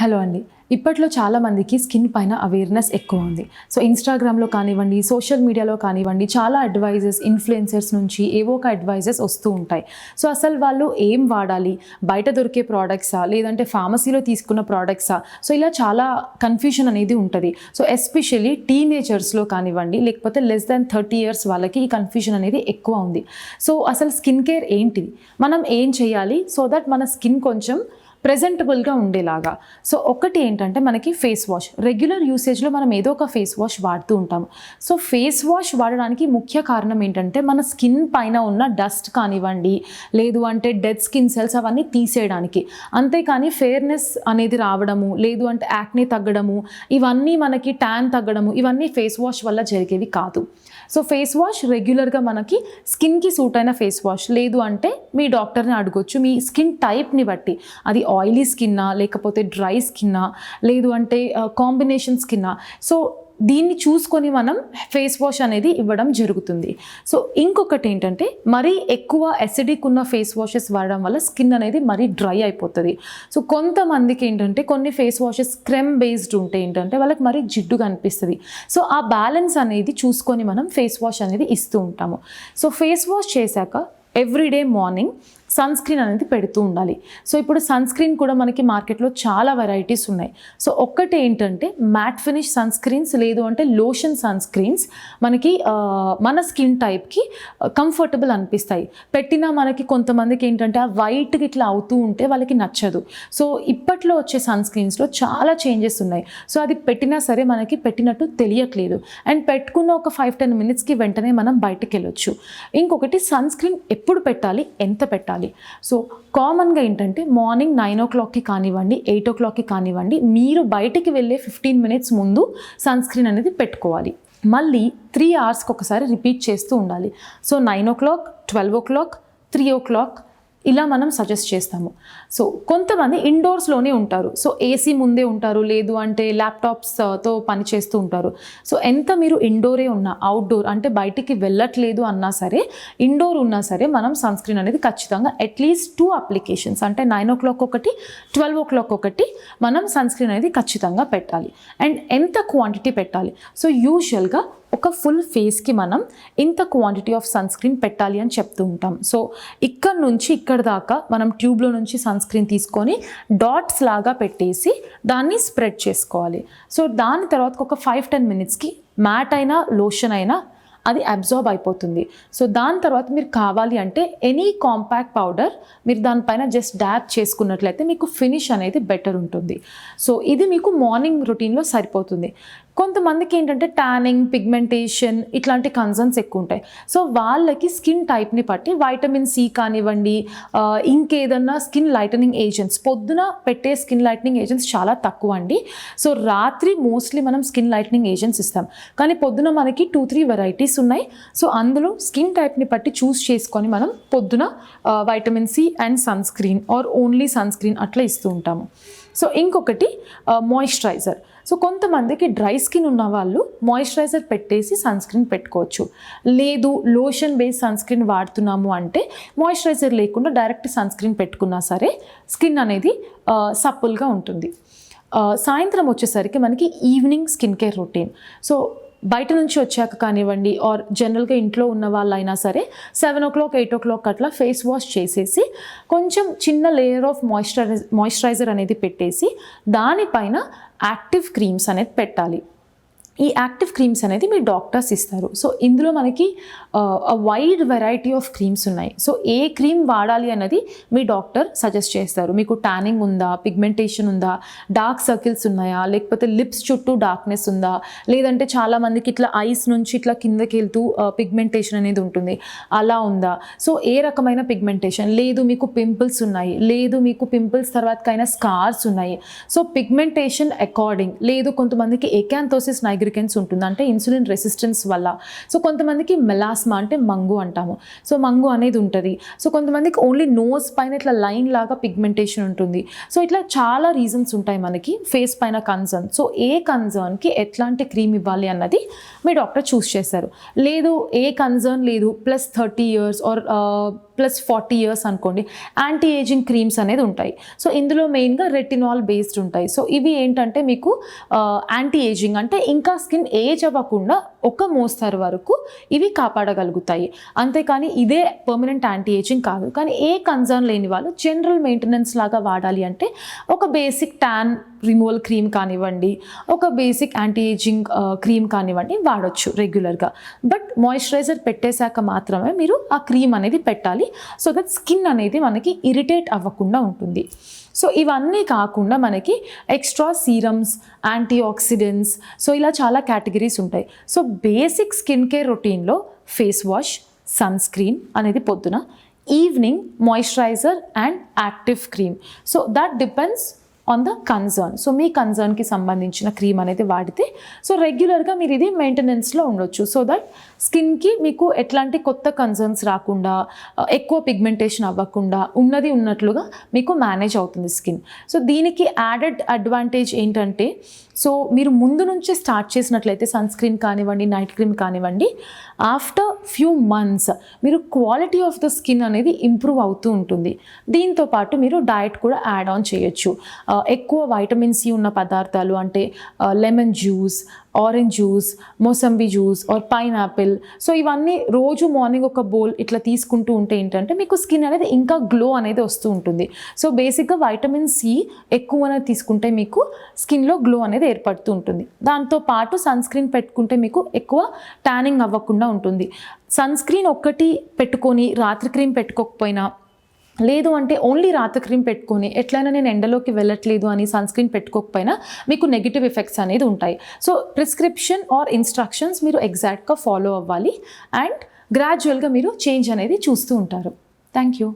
Hello అండి. ఇప్పట్లో చాలామందికి స్కిన్ పైన అవేర్నెస్ ఎక్కువ ఉంది. సో ఇన్స్టాగ్రామ్లో కానివ్వండి సోషల్ మీడియాలో కానివ్వండి చాలా అడ్వైజెస్ ఇన్ఫ్లుయెన్సర్స్ నుంచి ఏవో ఒక అడ్వైజెస్ వస్తూ ఉంటాయి. సో అసలు వాళ్ళు ఏం వాడాలి? బయట దొరికే ప్రోడక్ట్సా లేదంటే ఫార్మసీలో తీసుకున్న ప్రోడక్ట్సా సో ఇలా చాలా కన్ఫ్యూషన్ అనేది ఉంటుంది. సో ఎస్పెషల్లీ టీనేజర్స్లో కానివ్వండి లేకపోతే లెస్ దాన్ థర్టీ ఇయర్స్ వాళ్ళకి ఈ కన్ఫ్యూషన్ అనేది ఎక్కువ ఉంది. సో అసలు స్కిన్ కేర్ ఏంటిది మనం ఏం చేయాలి? సో దట్ మన స్కిన్ కొంచెం ప్రెజెంటబుల్గా ఉండేలాగా. సో ఒకటి ఏంటంటే మనకి ఫేస్ వాష్ రెగ్యులర్ యూసేజ్లో మనం ఏదో ఒక ఫేస్ వాష్ వాడుతూ ఉంటాము. సో ఫేస్ వాష్ వాడడానికి ముఖ్య కారణం ఏంటంటే మన స్కిన్ పైన ఉన్న డస్ట్ కానివ్వండి లేదు అంటే డెడ్ స్కిన్ సెల్స్ అవన్నీ తీసేయడానికి. అంతేకాని ఫేర్నెస్ అనేది రావడము లేదు అంటే యాక్నే తగ్గడము ఇవన్నీ మనకి ట్యాన్ తగ్గడము ఇవన్నీ ఫేస్ వాష్ వల్ల జరిగేవి కాదు. సో ఫేస్ వాష్ రెగ్యులర్గా మనకి స్కిన్కి సూట్ అయిన ఫేస్ వాష్ లేదు అంటే మీ డాక్టర్ని అడగొచ్చు. మీ స్కిన్ టైప్ని బట్టి. అది ఆయిలీ స్కిన్నా లేకపోతే డ్రై స్కిన్నా లేదు అంటే కాంబినేషన్ స్కిన్నా. సో దీన్ని చూసుకొని మనం ఫేస్ వాష్ అనేది ఇవ్వడం జరుగుతుంది. సో ఇంకొకటి ఏంటంటే మరీ ఎక్కువ అసిడిక్ ఉన్న ఫేస్ వాషెస్ వాడడం వల్ల స్కిన్ అనేది మరీ డ్రై అయిపోతుంది. సో కొంతమందికి ఏంటంటే కొన్ని ఫేస్ వాషెస్ క్రెమ్ బేస్డ్ ఉంటే ఏంటంటే వాళ్ళకి మరీ జిడ్డుగా అనిపిస్తుంది. సో ఆ బ్యాలెన్స్ అనేది చూసుకొని మనం ఫేస్ వాష్ అనేది ఇస్తూ ఉంటాము. సో ఫేస్ వాష్ చేశాక ఎవ్రీడే మార్నింగ్ సన్ స్క్రీన్ అనేది పెడుతూ ఉండాలి. సో ఇప్పుడు సన్ స్క్రీన్ కూడా మనకి మార్కెట్లో చాలా వెరైటీస్ ఉన్నాయి. సో ఒక్కటి ఏంటంటే మ్యాట్ ఫినిష్ సన్ స్క్రీన్స్ లేదు అంటే లోషన్ సన్ స్క్రీన్స్ మనకి మన స్కిన్ టైప్కి కంఫర్టబుల్ అనిపిస్తాయి. పెట్టినా మనకి కొంతమందికి ఏంటంటే ఆ వైట్కి ఇట్లా అవుతూ ఉంటే వాళ్ళకి నచ్చదు. సో ఇప్పట్లో వచ్చే సన్ స్క్రీన్స్లో చాలా చేంజెస్ ఉన్నాయి. సో అది పెట్టినా సరే మనకి పెట్టినట్టు తెలియట్లేదు. అండ్ పెట్టుకున్న ఒక ఫైవ్ టెన్ మినిట్స్కి వెంటనే మనం బయటకు వెళ్ళొచ్చు ఇంకొకటి సన్ స్క్రీన్ ఎప్పుడు పెట్టాలి? ఎంత పెట్టాలి? సో కామన్గా ఏంటంటే మార్నింగ్ నైన్ ఓ క్లాక్కి కానివ్వండి ఎయిట్ ఓ క్లాక్కి కానివ్వండి మీరు బయటికి వెళ్ళే ఫిఫ్టీన్ మినిట్స్ ముందు సన్ స్క్రీన్ అనేది పెట్టుకోవాలి. మళ్ళీ త్రీ అవర్స్కి ఒకసారి రిపీట్ చేస్తూ ఉండాలి. So nine o'clock twelve o'clock three o'clock ఇలా మనం సజెస్ట్ చేస్తాము. సో కొంతమంది ఇండోర్స్లోనే ఉంటారు. సో ఏసీ ముందే ఉంటారు లేదు అంటే ల్యాప్టాప్స్తో uh, పని చేస్తూ ఉంటారు. సో ఎంత మీరు ఇండోరే ఉన్నా అవుట్డోర్ అంటే బయటికి వెళ్ళట్లేదు అన్నా సరే ఇండోర్ ఉన్నా సరే మనం సన్ స్క్రీన్ అనేది ఖచ్చితంగా అట్లీస్ట్ టూ అప్లికేషన్స్ అంటే నైన్ ఓ క్లాక్ ఒకటి ట్వెల్వ్ ఓ క్లాక్ ఒకటి మనం సన్ స్క్రీన్ అనేది ఖచ్చితంగా పెట్టాలి. అండ్ ఎంత క్వాంటిటీ పెట్టాలి? సో యూజువల్గా ఒక ఫుల్ ఫేస్కి మనం ఇంత క్వాంటిటీ ఆఫ్ సన్ స్క్రీన్ పెట్టాలి అని చెప్తూ ఉంటాం. సో ఇక్కడ నుంచి ఇక్కడ దాకా మనం ట్యూబ్లో నుంచి సన్ స్క్రీన్ తీసుకొని డాట్స్ లాగా పెట్టేసి దాన్ని స్ప్రెడ్ చేసుకోవాలి. సో దాని తర్వాత ఒక ఫైవ్ టెన్ మినిట్స్కి మ్యాట్ అయినా లోషన్ అయినా అది అబ్జార్బ్ అయిపోతుంది. సో దాని తర్వాత మీరు కావాలి అంటే ఎనీ కాంపాక్ట్ పౌడర్ మీరు దానిపైన జస్ట్ డ్యాప్ చేసుకున్నట్లయితే మీకు ఫినిష్ అనేది బెటర్ ఉంటుంది. సో ఇది మీకు మార్నింగ్ రొటీన్లో సరిపోతుంది. కొంతమందికి ఏంటంటే ట్యానింగ్ పిగ్మెంటేషన్ ఇట్లాంటి కన్సర్న్స్ ఎక్కువ ఉంటాయి. సో వాళ్ళకి స్కిన్ టైప్ని బట్టి వైటమిన్ సి కానివ్వండి ఇంకేదన్నా స్కిన్ లైటనింగ్ ఏజెంట్స్ పొద్దున పెట్టే స్కిన్ లైటనింగ్ ఏజెంట్స్ చాలా తక్కువ అండి. సో రాత్రి మోస్ట్లీ మనం స్కిన్ లైటనింగ్ ఏజెంట్స్ ఇస్తాం. కానీ పొద్దున మనకి టూ త్రీ వెరైటీస్ ఉన్నాయి. సో అందులో స్కిన్ టైప్ని బట్టి చూస్ చేసుకొని మనం పొద్దున vitamin C and sunscreen or only sunscreen అట్లా ఇస్తూ ఉంటాము. సో ఇంకొకటి మాయిశ్చరైజర్ సో కొంతమందికి డ్రై స్కిన్ ఉన్న వాళ్ళు మాయిశ్చరైజర్ పెట్టేసి సన్ స్క్రీన్ పెట్టుకోవచ్చు. లేదు లోషన్ బేస్ సన్ స్క్రీన్ వాడుతున్నాము అంటే మాయిశ్చరైజర్ లేకుండా డైరెక్ట్ సన్ స్క్రీన్ పెట్టుకున్నా సరే స్కిన్ అనేది సప్పుల్గా ఉంటుంది. సాయంత్రం వచ్చేసరికి మనకి evening skin care routine so బయట నుంచి వచ్చాక కానివ్వండి ఆర్ జనరల్గా ఇంట్లో ఉన్న వాళ్ళైనా సరే seven o'clock eight o'clock అట్లా ఫేస్ వాష్ చేసేసి కొంచెం చిన్న లేయర్ ఆఫ్ మాయిశ్చరైజ్ మాయిశ్చరైజర్ అనేది పెట్టేసి దానిపైన యాక్టివ్ క్రీమ్స్ అనేది పెట్టాలి. ఈ యాక్టివ్ క్రీమ్స్ అనేది మీ డాక్టర్స్ ఇస్తారు. సో ఇందులో మనకి వైడ్ వెరైటీ ఆఫ్ క్రీమ్స్ ఉన్నాయి. సో ఏ క్రీమ్ వాడాలి అన్నది మీ డాక్టర్ సజెస్ట్ చేస్తారు. మీకు ట్యానింగ్ ఉందా? పిగ్మెంటేషన్ ఉందా? డార్క్ సర్కిల్స్ ఉన్నాయా? లేకపోతే లిప్స్ చుట్టూ డార్క్నెస్ ఉందా? లేదంటే చాలామందికి ఇట్లా ఐస్ నుంచి ఇట్లా కిందకి వెళ్తూ పిగ్మెంటేషన్ అనేది ఉంటుంది. అలా ఉందా? సో ఏ రకమైన పిగ్మెంటేషన్ లేదు మీకు పింపుల్స్ ఉన్నాయి. లేదు మీకు పింపుల్స్ తర్వాతకైనా స్కార్స్ ఉన్నాయి. సో పిగ్మెంటేషన్ అకార్డింగ్ లేదు కొంతమందికి ఎకాంతోసిస్ నైగ్రికెన్స్ ఉంటుంది అంటే ఇన్సులిన్ రెసిస్టెన్స్ వల్ల. సో కొంతమందికి మెలాస్మా అంటే మంగు అంటాము. సో మంగు అనేది ఉంటుంది. సో కొంతమందికి ఓన్లీ నోస్ పైన ఇట్లా లైన్ లాగా పిగ్మెంటేషన్ ఉంటుంది. సో ఇట్లా చాలా రీజన్స్ ఉంటాయి మనకి ఫేస్ పైన కన్సర్న్ సో ఏ కన్సర్న్కి ఎట్లాంటి క్రీమ్ ఇవ్వాలి అన్నది మీ డాక్టర్ చూస్ చేశారు. లేదు ఏ కన్సర్న్ లేదు plus thirty years or plus forty years అనుకోండి యాంటీ ఏజింగ్ క్రీమ్స్ అనేది ఉంటాయి. సో ఇందులో మెయిన్గా రెటినాల్ బేస్డ్ ఉంటాయి. సో ఇవి ఏంటంటే మీకు యాంటీ ఏజింగ్ అంటే ఇంకా స్కిన్ ఏజ్ అవ్వకుండా ఒక మోస్తారు వరకు ఇవి కాపాడగలుగుతాయి. అంతేకాని ఇదే పర్మనెంట్ యాంటీ ఏజింగ్ కాదు. కానీ ఏ కన్సర్న్ లేని వాళ్ళు జనరల్ మెయింటెనెన్స్ లాగా వాడాలి అంటే ఒక బేసిక్ ట్యాన్ రిమూవల్ క్రీమ్ కానివ్వండి ఒక బేసిక్ యాంటీ ఏజింగ్ క్రీమ్ కానివ్వండి వాడొచ్చు రెగ్యులర్గా బట్ మాయిశ్చరైజర్ పెట్టేశాక మాత్రమే మీరు ఆ క్రీమ్ అనేది పెట్టాలి. సో దట్ స్కిన్ అనేది మనకి ఇరిటేట్ అవ్వకుండా ఉంటుంది. సో ఇవన్నీ కాకుండా మనకి extra serums antioxidants so ఇలా చాలా కేటగిరీస్ ఉంటాయి. సో బేసిక్ స్కిన్ కేర్ రొటీన్లో ఫేస్ వాష్ సన్ స్క్రీన్ అనేది పొద్దున evening moisturiser and active cream. So that depends on the concern so మీ కన్సర్న్కి సంబంధించిన క్రీమ్ అనేది వాడితే సో రెగ్యులర్గా మీరు ఇది మెయింటెనెన్స్లో ఉండొచ్చు. సో దట్ స్కిన్కి మీకు ఎట్లాంటి కొత్త కన్సర్న్స్ రాకుండా uh, ఎక్కువ పిగ్మెంటేషన్ అవ్వకుండా ఉన్నది ఉన్నట్లుగా మీకు మేనేజ్ అవుతుంది స్కిన్ సో దీనికి యాడెడ్ అడ్వాంటేజ్ ఏంటంటే సో మీరు ముందు నుంచే స్టార్ట్ చేసినట్లయితే సన్ స్క్రీన్ కానివ్వండి నైట్ క్రీమ్ కానివ్వండి ఆఫ్టర్ ఫ్యూ మంత్స్ మీరు క్వాలిటీ ఆఫ్ ద స్కిన్ అనేది ఇంప్రూవ్ అవుతూ ఉంటుంది. దీంతో పాటు మీరు డయట్ కూడా యాడ్ ఆన్ చేయొచ్చు. ఎక్కువ వైటమిన్ సి ఉన్న పదార్థాలు అంటే lemon juice orange juice mosambi juice or pineapple. So ఇవన్నీ రోజు మార్నింగ్ ఒక బౌల్ ఇట్లా తీసుకుంటూ ఉంటే ఏంటంటే మీకు స్కిన్ అనేది ఇంకా గ్లో అనేది వస్తూ ఉంటుంది. సో బేసిక్గా వైటమిన్ సి ఎక్కువ అనేది తీసుకుంటే మీకు స్కిన్లో గ్లో అనేది ఏర్పడుతూ ఉంటుంది దాంతో పాటు సన్ స్క్రీన్ పెట్టుకుంటే మీకు ఎక్కువ ట్యానింగ్ అవ్వకుండా ఉంటుంది. సన్ స్క్రీన్ ఒక్కటి పెట్టుకొని రాత్రి క్రీమ్ పెట్టుకోకపోయినా లేదు అంటే ఓన్లీ రాత్రి క్రీమ్ పెట్టుకొని ఎట్లయినా నేను ఎండలోకి వెళ్ళట్లేదు అని సన్ స్క్రీన్ పెట్టుకోకపోయినా మీకు నెగిటివ్ ఎఫెక్ట్స్ అనేది ఉంటాయి. సో ప్రిస్క్రిప్షన్ ఆర్ ఇన్స్ట్రక్షన్స్ మీరు ఎగ్జాక్ట్గా ఫాలో అవ్వాలి. అండ్ గ్రాడ్యువల్గా మీరు చేంజ్ అనేది చూస్తూ ఉంటారు. Thank you.